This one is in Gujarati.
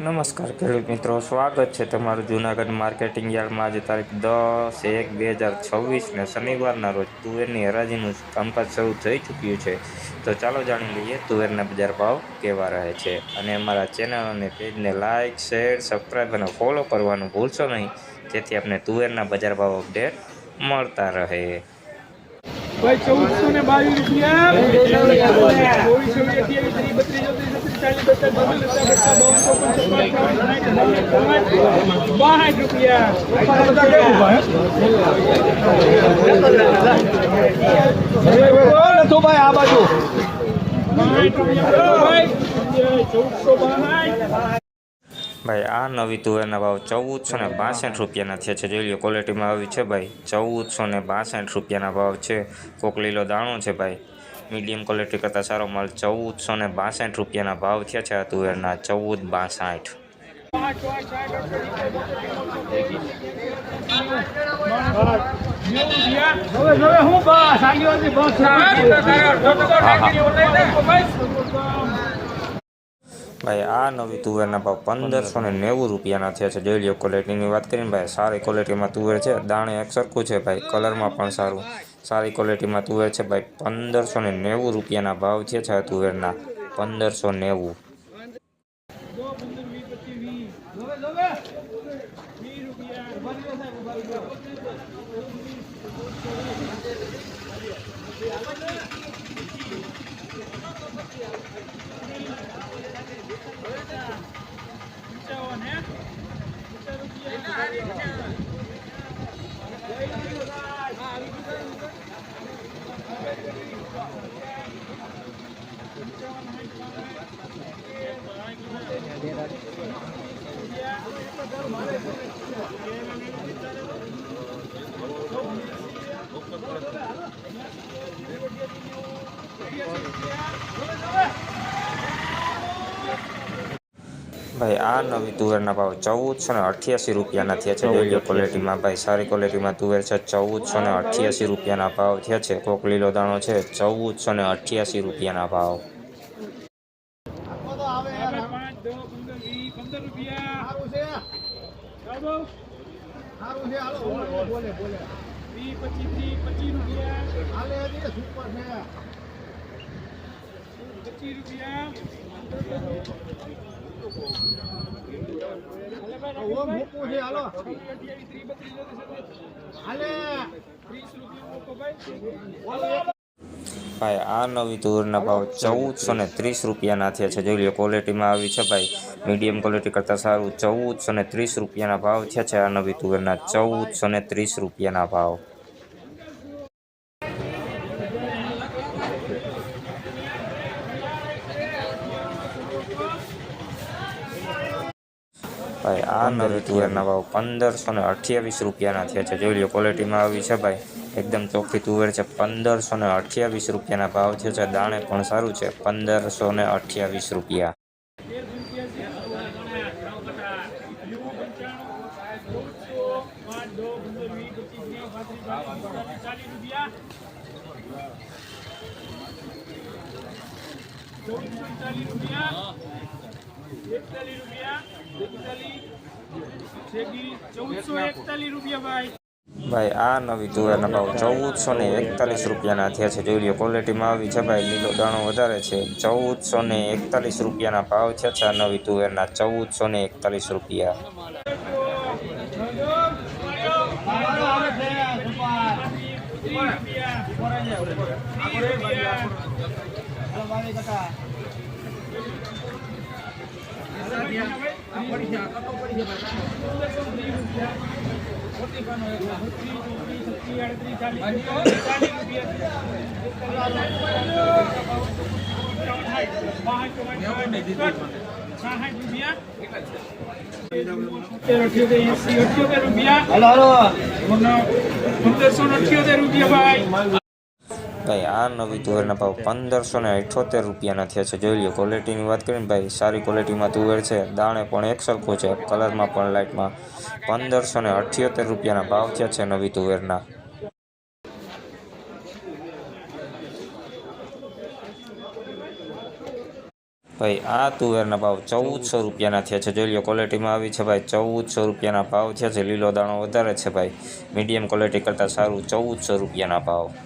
નમસ્કાર ખેડૂત મિત્રો સ્વાગત છે તમારું જૂનાગઢ માર્કેટિંગ યાર્ડમાં. આજે તારીખ દસ એક બે હજાર છવ્વીસને શનિવારના રોજ તુવેરની હરાજીનું કામકાજ શરૂ થઈ ચૂક્યું છે. તો ચાલો જાણી લઈએ તુવેરના બજાર ભાવ કેવા રહે છે. અને અમારા ચેનલ અને પેજને લાઇક શેર સબસ્ક્રાઈબ અને ફોલો કરવાનું ભૂલશો નહીં. જેથી આપને તુવેરના બજાર ભાવ અપડેટ મળતા રહે. ભાઈ ચૌદસો ને બાવીસ રૂપિયા. બાસઠ રૂપિયા આ બાજુ ભાઈ ચૌદસો બાસઠ ભાઈ આ નવી તુવેરના ભાવ ચૌદસો ને બાસઠ રૂપિયાના થયા છે. જોઈ લો ક્વોલિટીમાં આવી છે ભાઈ. ચૌદસો ને બાસઠ રૂપિયાના ભાવ છે. કોક લીલો દાણો છે ભાઈ. મીડિયમ ક્વોલિટી કરતાં સારો માલ ચૌદસો ને બાસઠ રૂપિયાના ભાવ થયા છે. તુવેરના ચૌદ બાસઠ. ભાઈ, આ નવી તુવેરના ભાવ પંદરસો ને નેવું રૂપિયાના થયા છે. જોઈ લો ક્વોલિટીની વાત કરીને ભાઈ, સારી ક્વોલિટીમાં તુવેર છે. દાણે એક સરખું છે ભાઈ કલરમાં પણ સારું. સારી ક્વોલિટીમાં તુવેર છે ભાઈ. પંદરસો ને નેવું રૂપિયાના ભાવ છે આ તુવેરના. પંદરસો નેવું. ભાઈ આ નવી તુવેરના ભાવ ચૌદસો ને અઠ્યાસી રૂપિયાના થયા છે. લો ક્વોલિટીમાં ભાઈ સારી ક્વોલિટીમાં તુવેર છે ચૌદસો ને અઠ્યાસી રૂપિયાના ભાવ થયા છે. કોક લીલો દાણો છે ચૌદસો ને અઠ્યાસી રૂપિયાના ભાવ. પચીસ રૂપિયા. ભાઈ, આ નવી તુવેરના ભાવ ચૌદસો ને ત્રીસ રૂપિયાના થયા છે. જોઈ લો ક્વોલિટીમાં આવી છે ભાઈ. મીડિયમ ક્વોલિટી કરતાં સારું ચૌદસો ને ત્રીસ રૂપિયાના ભાવ થયા છે આ નવી તુવેરના ચૌદસો ને ત્રીસ રૂપિયાના ભાવ. ભાઈ આ નવી તુવેરના ભાવ પંદરસો ને અઠ્યાવીસ રૂપિયાના થયા છે. જોઈ લો ક્વોલિટીમાં આવી છે ભાઈ. એકદમ ચોખ્ખી તુવેર છે પંદરસો ને અઠ્યાવીસ રૂપિયાના ભાવ થયો છે. દાણે પણ સારું છે પંદરસો ને અઠ્યાવીસ રૂપિયા. રૂપિયા. એકતાલીસ રૂપિયા એકતાલીસ ચૌદસો એકતાલીસ રૂપિયા ભાઈ. ભાઈ આ નવી તુવેરના ભાવ ચૌદસો ને એકતાલીસ રૂપિયાના થયા છે. જોઈ લો ક્વોલિટીમાં આવી છે ભાઈ લીલો દાણો વધારે છે. ચૌદસો ને એકતાલીસ રૂપિયાના ભાવ છે આ નવી તુવેરના ચૌદસો ને એકતાલીસ રૂપિયા. રૂપિયા. પંદરસો અઠ્યોતેર રૂપિયા ભાઈ. ભાઈ, આ નવી તુવેરના ભાવ પંદરસો ને અઠ્યોતેર રૂપિયાના થયા છે. જોઈ લો ક્વોલિટીની વાત કરીને ભાઈ, સારી ક્વોલિટીમાં તુવેર છે દાણે પણ એક સરખું છે કલરમાં પણ લાઇટમાં પંદરસો ને અઠ્યોતેર રૂપિયાના ભાવ થયા છે નવી તુવેરના. ભાઈ, આ તુવેરના ભાવ ચૌદસો રૂપિયાના થયા છે. જોઈ લો ક્વોલિટીમાં આવી છે ભાઈ, ચૌદસો રૂપિયાના ભાવ થયા છે. લીલો દાણો વધારે છે ભાઈ. મીડિયમ ક્વોલિટી કરતાં સારું ચૌદસો રૂપિયાના ભાવ.